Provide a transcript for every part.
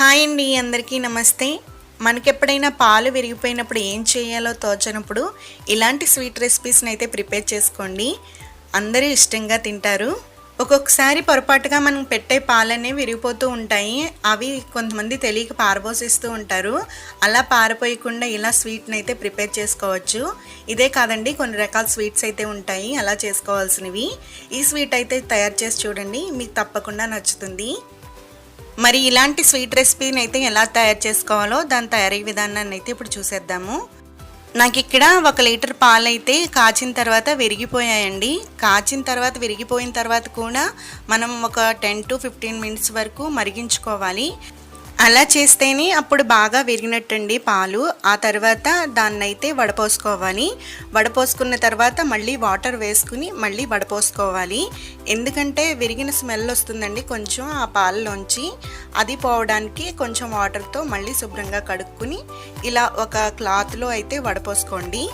Hi అండి అందరికీ నమస్తే. మనకెప్పుడైనా పాలు విరిగిపోయినప్పుడు ఏం చేయాలో తోచనప్పుడు ఇలాంటి స్వీట్ రెసిపీస్ని అయితే ప్రిపేర్ చేసుకోండి. అందరూ ఇష్టంగా తింటారు. ఒక్కొక్కసారి పొరపాటుగా మనం పెట్టే పాలనే విరిగిపోతూ ఉంటాయి. అవి కొంతమంది తెలియక పారబోసిస్తూ ఉంటారు. అలా పారిపోయకుండా ఇలా స్వీట్ని అయితే ప్రిపేర్ చేసుకోవచ్చు. ఇదే కాదండి కొన్ని రకాల స్వీట్స్ అయితే ఉంటాయి. అలా చేసుకోవాల్సినవి. ఈ స్వీట్ అయితే తయారు చేసి చూడండి మీకు తప్పకుండా నచ్చుతుంది. మరి ఇలాంటి స్వీట్ రెసిపీని అయితే ఎలా తయారు చేసుకోవాలో దాని తయారీ విధానాన్ని అయితే ఇప్పుడు చూసేద్దాము. నాకు ఇక్కడ ఒక లీటర్ పాలు అయితే కాచిన తర్వాత విరిగిపోయాయండి. కాచిన తర్వాత విరిగిపోయిన తర్వాత కూడా మనం ఒక టెన్ టు ఫిఫ్టీన్ మినిట్స్ వరకు మరిగించుకోవాలి. అలా చేస్తేనే అప్పుడు బాగా విరిగినట్టండి పాలు. ఆ తర్వాత దాన్ని అయితే వడపోసుకోవాలి. వడపోసుకున్న తర్వాత మళ్ళీ వాటర్ వేసుకుని మళ్ళీ వడపోసుకోవాలి. ఎందుకంటే విరిగిన స్మెల్ వస్తుందండి కొంచెం ఆ పాలలోంచి. అది పోవడానికి కొంచెం వాటర్తో మళ్ళీ శుభ్రంగా కడుక్కుని ఇలా ఒక క్లాత్లో అయితే వడపోసుకోండి.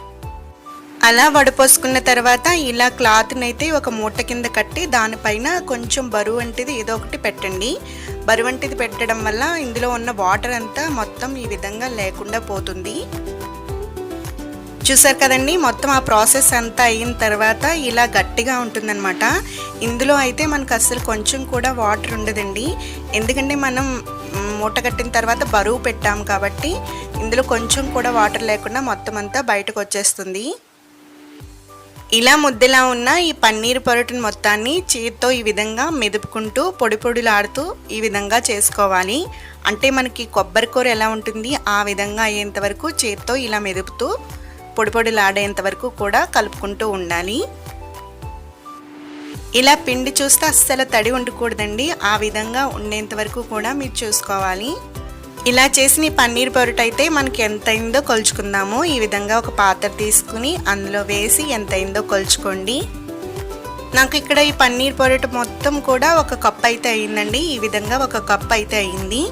అలా వడపోసుకున్న తర్వాత ఇలా క్లాత్ని అయితే ఒక మూట కింద కట్టి దానిపైన కొంచెం బరువు వంటిది ఏదో ఒకటి పెట్టండి. బరువు వంటిది పెట్టడం వల్ల ఇందులో ఉన్న వాటర్ అంతా మొత్తం ఈ విధంగా లేకుండా పోతుంది. చూసారు కదండి మొత్తం ఆ ప్రాసెస్ అంతా అయిన తర్వాత ఇలా గట్టిగా ఉంటుందన్నమాట. ఇందులో అయితే మనకు అసలు కొంచెం కూడా వాటర్ ఉండదండి. ఎందుకంటే మనం మూట కట్టిన తర్వాత బరువు పెట్టాము కాబట్టి ఇందులో కొంచెం కూడా వాటర్ లేకుండా మొత్తం అంతా బయటకు వచ్చేస్తుంది. ఇలా ముద్దలా ఉన్న ఈ పన్నీర్ పొరటును మొత్తాన్ని చేతితో ఈ విధంగా మెదుపుకుంటూ పొడి పొడిలాడుతూ ఈ విధంగా చేసుకోవాలి. అంటే మనకి కొబ్బరి కూర ఎలా ఉంటుంది ఆ విధంగా అయ్యేంత వరకు చేతితో ఇలా మెదుపుతూ పొడి పొడిలాడేంత వరకు కూడా కలుపుకుంటూ ఉండాలి. ఇలా పిండి చూస్తే అస్సలు తడి ఉండకూడదండి. ఆ విధంగా ఉండేంత వరకు కూడా మీరు చూసుకోవాలి. ఇలా చేసిన ఈ పన్నీర్ పొరటు అయితే మనకి ఎంత అయిందో కొలుచుకుందాము. ఈ విధంగా ఒక పాత్ర తీసుకుని అందులో వేసి ఎంత అయిందో కొలుచుకోండి. నాకు ఇక్కడ ఈ పన్నీర్ పొరటు మొత్తం కూడా ఒక కప్ అయితే అయిందండి. ఈ విధంగా ఒక కప్ అయితే అయింది.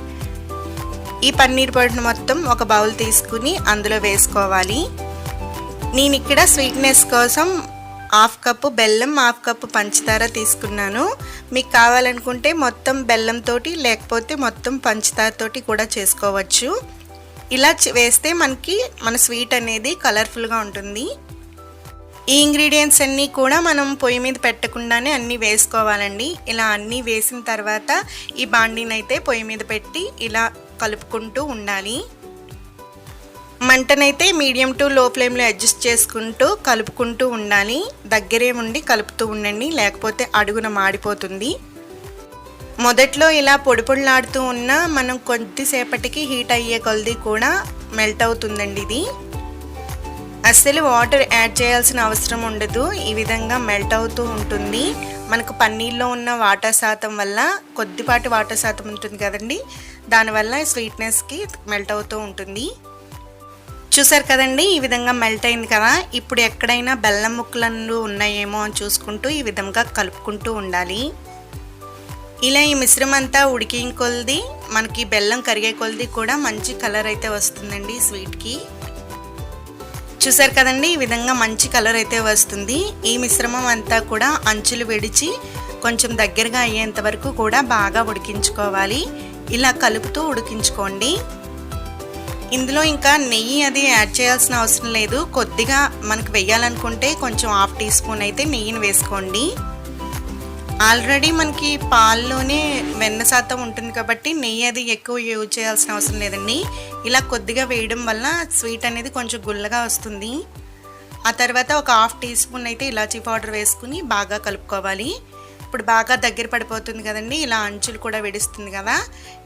ఈ పన్నీర్ పొరటును మొత్తం ఒక బౌల్ తీసుకుని అందులో వేసుకోవాలి. నేను ఇక్కడ స్వీట్నెస్ కోసం హాఫ్ కప్పు బెల్లం హాఫ్ కప్పు పంచదార తీసుకున్నాను. మీకు కావాలనుకుంటే మొత్తం బెల్లంతో లేకపోతే మొత్తం పంచదారతోటి కూడా చేసుకోవచ్చు. ఇలా వేస్తే మనకి మన స్వీట్ అనేది కలర్ఫుల్గా ఉంటుంది. ఈ ఇంగ్రీడియంట్స్ అన్నీ కూడా మనం పొయ్యి మీద పెట్టకుండానే అన్నీ వేసుకోవాలండి. ఇలా అన్నీ వేసిన తర్వాత ఈ బాండీని అయితే పొయ్యి మీద పెట్టి ఇలా కలుపుకుంటూ ఉండాలి. మంటనైతే మీడియం టు లో ఫ్లేమ్లో అడ్జస్ట్ చేసుకుంటూ కలుపుకుంటూ ఉండాలి. దగ్గరే ఉండి కలుపుతూ ఉండండి లేకపోతే అడుగున మాడిపోతుంది. మొదట్లో ఇలా పొడి పొడిలాడుతూ ఉన్న మనం కొద్దిసేపటికి హీట్ అయ్యే కొలది కూడా మెల్ట్ అవుతుందండి ఇది. అస్సలు వాటర్ యాడ్ చేయాల్సిన అవసరం ఉండదు. ఈ విధంగా మెల్ట్ అవుతూ ఉంటుంది. మనకు పన్నీర్లో ఉన్న వాటర్ శాతం వల్ల కొద్దిపాటి వాటర్ శాతం ఉంటుంది కదండి. దానివల్ల స్వీట్నెస్కి మెల్ట్ అవుతూ ఉంటుంది. చూసారు కదండి ఈ విధంగా మెల్ట్ అయింది కదా. ఇప్పుడు ఎక్కడైనా బెల్లం ముక్కలు ఉన్నాయేమో అని చూసుకుంటూ ఈ విధంగా కలుపుకుంటూ ఉండాలి. ఇలా ఈ మిశ్రమం అంతా ఉడికి కొలది మనకి బెల్లం కరిగే కొలది కూడా మంచి కలర్ అయితే వస్తుందండి స్వీట్కి చూసారు కదండి ఈ విధంగా మంచి కలర్ అయితే వస్తుంది. ఈ మిశ్రమం అంతా కూడా అంచులు విడిచి కొంచెం దగ్గరగా అయ్యేంత వరకు కూడా బాగా ఉడికించుకోవాలి. ఇలా కలుపుతూ ఉడికించుకోండి. ఇందులో ఇంకా నెయ్యి అది యాడ్ చేయాల్సిన అవసరం లేదు. కొద్దిగా మనకు వెయ్యాలనుకుంటే కొంచెం హాఫ్ టీ స్పూన్ అయితే నెయ్యిని వేసుకోండి. ఆల్రెడీ మనకి పాల్లోనే వెన్న శాతం ఉంటుంది కాబట్టి నెయ్యి అది ఎక్కువ యూజ్ చేయాల్సిన అవసరం లేదండి. ఇలా కొద్దిగా వేయడం వల్ల స్వీట్ అనేది కొంచెం గుల్లగా వస్తుంది. ఆ తర్వాత ఒక హాఫ్ టీ స్పూన్ అయితే ఇలాచీ పౌడర్ వేసుకుని బాగా కలుపుకోవాలి. ఇప్పుడు బాగా దగ్గర పడిపోతుంది కదండి ఇలా అంచులు కూడా విడుస్తుంది కదా.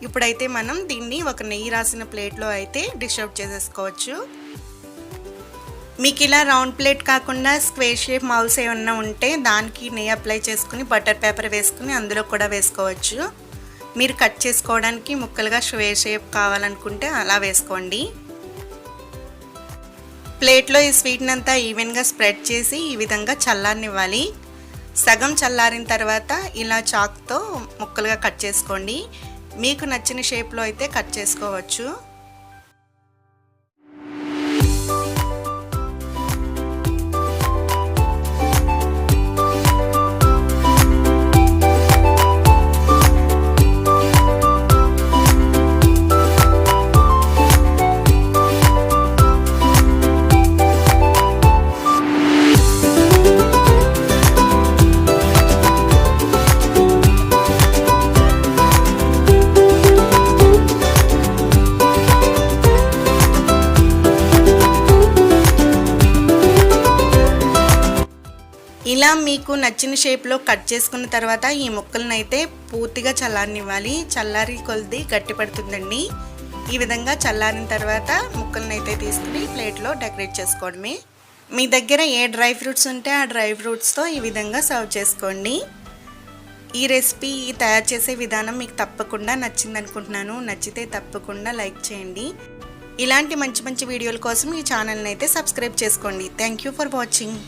ఇప్పుడైతే మనం దీన్ని ఒక నెయ్యి రాసిన ప్లేట్లో అయితే డిష్ అవుట్ చేసేసుకోవచ్చు. మీకు ఇలా రౌండ్ ప్లేట్ కాకుండా స్క్వేర్ షేప్ మౌల్స్ ఏమన్నా ఉంటే దానికి నెయ్యి అప్లై చేసుకుని బటర్ పేపర్ వేసుకుని అందులో కూడా వేసుకోవచ్చు. మీరు కట్ చేసుకోవడానికి ముక్కలుగా స్క్వేర్ షేప్ కావాలనుకుంటే అలా వేసుకోండి. ప్లేట్లో ఈ స్వీట్ని అంతా ఈవెన్గా స్ప్రెడ్ చేసి ఈ విధంగా చల్లారనివ్వాలి. సగం చల్లారిన తర్వాత ఇలా చాక్తో ముక్కలుగా కట్ చేసుకోండి. మీకు నచ్చిన షేప్లో అయితే కట్ చేసుకోవచ్చు. ఇలా మీకు నచ్చిన షేప్లో కట్ చేసుకున్న తర్వాత ఈ ముక్కలను అయితే పూర్తిగా చల్లారనివ్వాలి. చల్లారి కొలిది గట్టి పడుతుందండి. ఈ విధంగా చల్లారిన తర్వాత ముక్కలను అయితే తీసుకుని ప్లేట్లో డెకరేట్ చేసుకోవడమే. మీ దగ్గర ఏ డ్రై ఫ్రూట్స్ ఉంటే ఆ డ్రై ఫ్రూట్స్తో ఈ విధంగా సర్వ్ చేసుకోండి. ఈ రెసిపీ తయారు చేసే విధానం మీకు తప్పకుండా నచ్చింది అనుకుంటున్నాను నచ్చితే తప్పకుండా లైక్ చేయండి. ఇలాంటి మంచి మంచి వీడియోల కోసం ఈ ఛానల్ని అయితే సబ్స్క్రైబ్ చేసుకోండి. Thank you for watching.